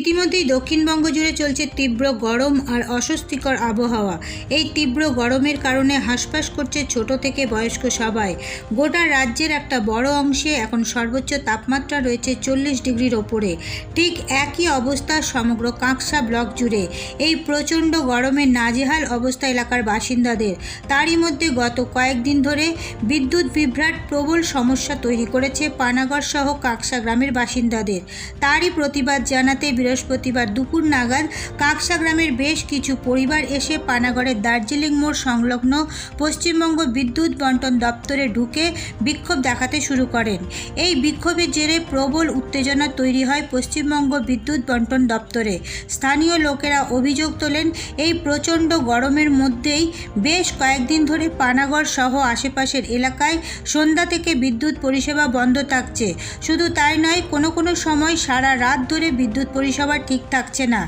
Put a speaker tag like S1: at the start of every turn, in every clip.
S1: ইতিমধ্যেই দক্ষিণবঙ্গ জুড়ে চলছে তীব্র গরম আর অস্বস্তিকর আবহাওয়া। এই তীব্র গরমের কারণে হাঁসফাঁস করছে ছোট থেকে বয়স্ক সবাই। গোটা রাজ্যের একটা বড় অংশে এখন সর্বোচ্চ তাপমাত্রা রয়েছে চল্লিশ ডিগ্রির ওপরে। ঠিক একই অবস্থা সমগ্র কাঁকসা ব্লক জুড়ে। এই প্রচণ্ড গরমে নাজেহাল অবস্থা এলাকার বাসিন্দাদের। তারই মধ্যে গত কয়েকদিন ধরে বিদ্যুৎ বিভ্রাট প্রবল সমস্যা তৈরি করেছে পানাগড় সহ কাকসা গ্রামের বাসিন্দাদের। তারই প্রতিবাদ জানাতে বৃহস্পতিবার দুপুর নাগাদ কাকসা গ্রামের বেশ কিছু পরিবার এসে পানাগড়ের দার্জিলিং মোড় সংলগ্ন পশ্চিমবঙ্গ বিদ্যুৎ বন্টন দপ্তরে ঢুকে বিক্ষোভ দেখাতে শুরু করেন। এই বিক্ষোভের জেরে প্রবল উত্তেজনা তৈরি হয় পশ্চিমবঙ্গ বিদ্যুৎ বন্টন দপ্তরে। স্থানীয় লোকেরা অভিযোগ তোলেন, এই প্রচণ্ড গরমের মধ্যেই বেশ কয়েকদিন ধরে পানাগড় সহ আশেপাশের এলাকায় সন্ধ্যা থেকে বিদ্যুৎ পরিষেবা বন্ধ থাকছে। শুধু তাই নয়, কোনো কোনো সময় সারা রাত ধরে বিদ্যুৎ পরিষেবা ঠিক থাকছে না।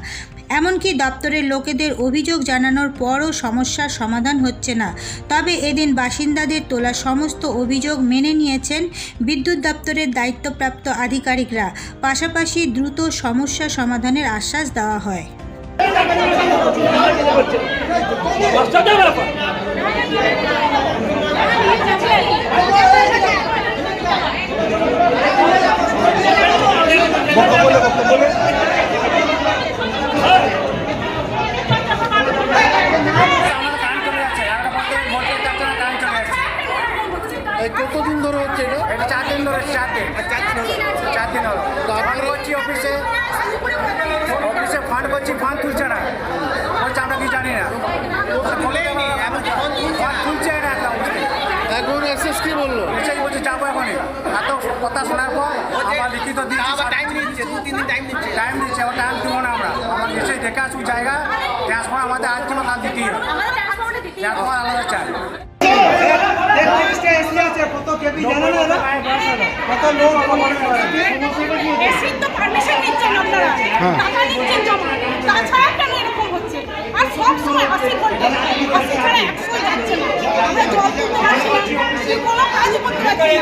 S1: এমনকি দপ্তরের লোকেদের অভিযোগ জানানোর পরও সমস্যার সমাধান হচ্ছে না। তবে এদিন বাসিন্দাদের তোলা সমস্ত অভিযোগ মেনে নিয়েছেন বিদ্যুৎ দপ্তরের দায়িত্বপ্রাপ্ত আধিকারিকরা। পাশাপাশি দ্রুত সমস্যা সমাধানের আশ্বাস দেওয়া হয়
S2: আশ্চর্যের ব্যাপার
S3: বক্তব্য বক্তব্য
S4: আমাদের কারেন্ট চলে যাচ্ছে একটা বলতে বলতে চাচ্ছে না কারেন্ট চলে যাচ্ছে
S3: এই কতদিন ধরে হচ্ছে এটা?
S4: এটা চার দিন ধরে চার দিন। চার দিন হলো ফান্ড করছি অফিসে? অফিসে ফান্ড করছি ফান্ড তুলছে না। বলছে আমরা কি জানি না। ফান্ড তুলছে না
S3: এখন এসএস কি বলল?
S4: এসেই বলছে যাব এখনই। এত কথা শোনার পর আমার লিখিত দিচ্ছি টাইম নিচ্ছে দু তিন দিন। টাইম নিচ্ছে টাইম দিচ্ছে। ও টাইম দিব না আমরা। আমার এসে দেখে আসুক জায়গা ট্রান্সফার আমাদের আজ কিলো কাল দিতেই হবে। ট্রান্সফার আলাদা চাই।
S5: কেন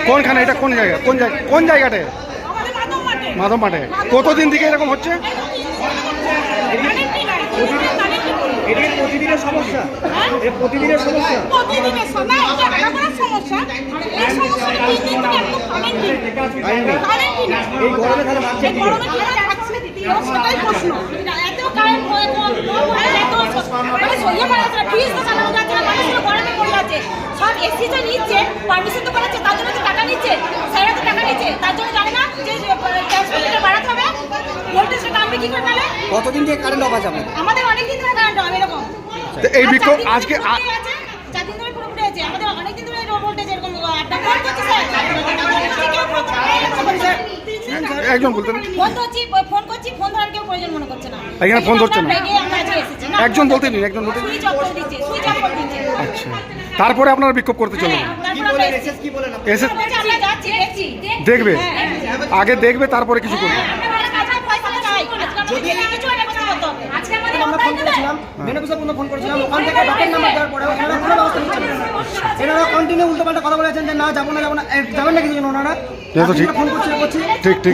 S3: কোনখানে? এটা কোন জায়গা? কোন জায়গা? কোন
S5: আমাদের মাধব মাঠে
S3: কতদিন থেকে এরকম হচ্ছে?
S5: কারেন্টই নাই কারেন্টই
S2: এটা কি প্রতিদিনের সমস্যা।
S5: হ্যাঁ?
S2: এটা প্রতিদিনের সমস্যা।
S5: প্রতিদিনের সময় এটা আলাদা সমস্যা। এই সমস্যাটা তিন দিন থেকে একদম কারেন্টই কারেন্টই না
S2: এই গরমে তাহলে মানছে কি
S5: গরমে খেলা থাকছে এবার সেটাই প্রশ্ন। এত কারেন্ট হয়ে তো এত মানে সইয়ে পারা যাচ্ছে না ফ্রিজ তো চালানো যাচ্ছে না মানুষগুলো গরমে পড়ে যাচ্ছে। সব এসি তো নিচ্ছে পারমিশন তো করাচ্ছে তার জন্য তো টাকা নিচ্ছে। স্যারেরা তো টাকা নিচ্ছে তার জন্য জানে না যে ট্রান্সফারটা বাড়াতে হবে ভোল্টেজটা নামবে কি করে তাহলে?
S2: কতদিন থেকে কারেন্ট অফ আছে
S5: আমাদের
S3: এই বিক্ষোভ আজকে
S5: ফোন করছে ফোন করছে, কেউ ফোন করছে না।
S3: একজন
S5: ধরার কেউ প্রয়োজন মনে করছে না
S3: এখানে ফোন ধরছে না? বলতে দিন, একজন বলতে আচ্ছা তারপরে আপনারা বিক্ষোভ করতে চলে
S5: হ্যাঁ, তারপর আমরা এসেছি।
S2: কি বলেন
S3: এসে
S5: বলছে আমরা যাচ্ছি দেখছি
S3: দেখবে
S5: হ্যাঁ।
S3: আগে দেখবে তারপরে কিছু করবে
S5: আপনারা কাছে পয়সা নাই আজকে আমাদের কিছু একটা ব্যবস্থা করতে হবে আজকে আমাদের
S2: আমরা ফোন করেছিলাম ফোন করেছিলাম ওখান থেকে ডকেট নাম্বার দেওয়ার পরে ওনারা কোনো ব্যবস্থা নিচ্ছেন এনারা কন্টিনিউ উল্টো পাল্টা কথা বলেছেন যে না যাব না যাব না। যাবেন না কিছু ওনারা?
S3: ঠিক।
S2: ফোন করছি করছি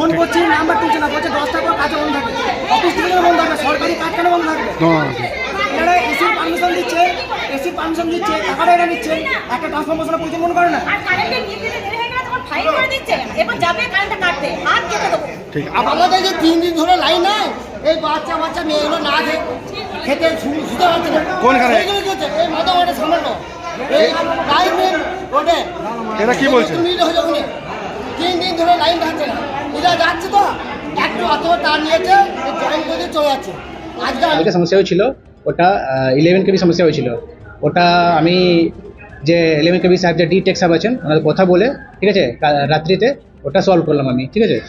S2: ফোন। করছি নাম্বার তুলছে না বলছে দশটার পর কাজে বন্ধ থাকে অফিস থেকে বন্ধ থাকবে সরকারি কাজ কেন বন্ধ থাকবে? এনারা এসির পারমিশন দিচ্ছে এসির পারমিশন দিচ্ছে টাকাটা এরা নিচ্ছে। একটা ট্রান্সফরমেশনের প্রয়োজন মনে করে না?
S3: ঠিক।
S6: আমাদের যে তিন দিন ধরে লাইন নাই এই বাচ্চা বাচ্চা মেয়েগুলো না খেয়ে খেতে শু- শুতে পারছে না
S3: কোনখানে?
S6: এই সামান্য। এই লাইন রোডে।
S3: এরা কি বলছে?
S6: হয়ে তিন দিন ধরে লাইন থাকছে না। এটা যাচ্ছে তো একটু অত তার নিয়েছে জয়েন করে চলে যাচ্ছে। আজকে
S7: সমস্যা হয়েছিল ওটা ইলেভেন কেবি সমস্যা হয়েছিল। ওটা আমি যে ইলেভেন কেবি সাহেব যে ডি টেক সাহেব আছেন ওনাদের কথা বলে ঠিক আছে রাত্রিতে ওটা সলভ করলাম আমি ঠিক আছে।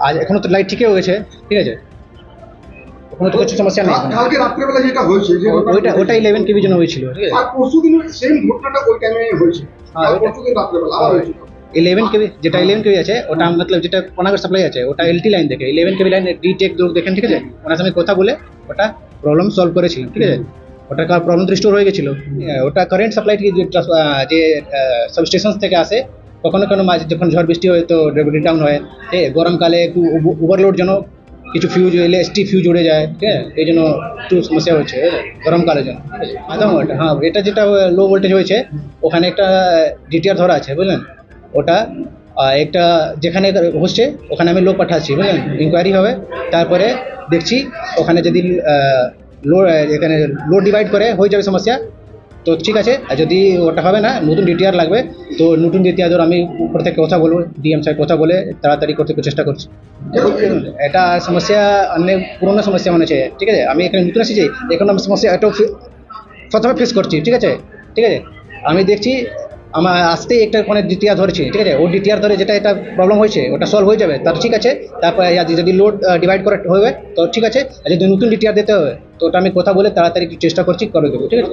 S7: আজ এখনও তো লাইট ঠিকই হয়েছে ঠিক আছে। কোনো তো কিছু সমস্যা নেই।
S8: কালকে রাত্রেবেলা যেটা হয়েছে যে
S7: ওইটা ওটা ইলেভেন কেবির জন্য হয়েছিল ঠিক আছে?
S8: আর পরশু দিন সেম ঘটনাটা ওই টাইমে হয়েছে।
S7: হ্যাঁ, ওইটা-
S8: পরশু দিন রাত্রেবেলা আবার হয়েছিল।
S7: ইলেভেন কেবি যেটা ইলেভেন কেবি আছে ওটা মতলব যেটা পনাগর সাপ্লাই আছে ওটা এলটি লাইন দেখে। ইলেভেন কেবি লাইন ডি টেক দূর দেখেন ঠিক আছে? ওনার সঙ্গে কথা বলে ওটা প্রবলেম সলভ করেছিলাম ঠিক আছে? ওটার প্রবলেম তো স্টোর হয়ে গেছিল। ওটা কারেন্ট সাপ্লাই যে সাবস্টেশন থেকে আসে কখনো কখনো মাঝে যখন ঝড় বৃষ্টি হয় তো ডাউন হয়। এ গরমকালে একটু ওভারলোড জন্য কিছু ফিউজ এলে এসটি ফিউজ উড়ে যায়, ঠিক আছে? এই জন্য একটু সমস্যা হচ্ছে গরমকালের জন্য আছে? ওটা হ্যাঁ এটা যেটা লো ভোল্টেজ হয়েছে, ওখানে একটা ডিটিআর ধরা আছে, বুঝলেন? ওটা একটা যেখানে হচ্ছে, ওখানে আমি লোক পাঠাচ্ছি, বুঝলেন? ইনকোয়ারি হবে, তারপরে দেখছি, ওখানে যদি লো এখানে লোড ডিভাইড করে, হয়ে যাবে সমস্যা তো ঠিক আছে, আর যদি ওটা হবে না, নতুন ডিটিআর লাগবে, তো নতুন ডিটিআর ধর আমি উপর থেকে কথা বলব ডিএম স্যার কথা বলে তাড়াতাড়ি করতে চেষ্টা করছি। এটা সমস্যা অনেক পুরোনো সমস্যা মনে হচ্ছে, ঠিক আছে? আমি এখানে নতুন এসেছি, এখন আমি সমস্যা এটাও প্রথমে ফেস করছি, ঠিক আছে? ঠিক আছে? আমি দেখছি আমার আসতেই একটা কোনো ডিটিআর ধরেছি, ঠিক আছে? ও ডিটিআর ধরে যেটা এটা প্রবলেম হয়েছে, ওটা সলভ হয়ে যাবে তার ঠিক আছে? তারপরে যদি- লোড ডিভাইড করে হবে, তো ঠিক আছে? আর যদি নতুন ডিটিআর দিতে হবে, তো ওটা আমি কথা বলে তাড়াতাড়ি চেষ্টা করছি, করে দেবো, ঠিক আছে?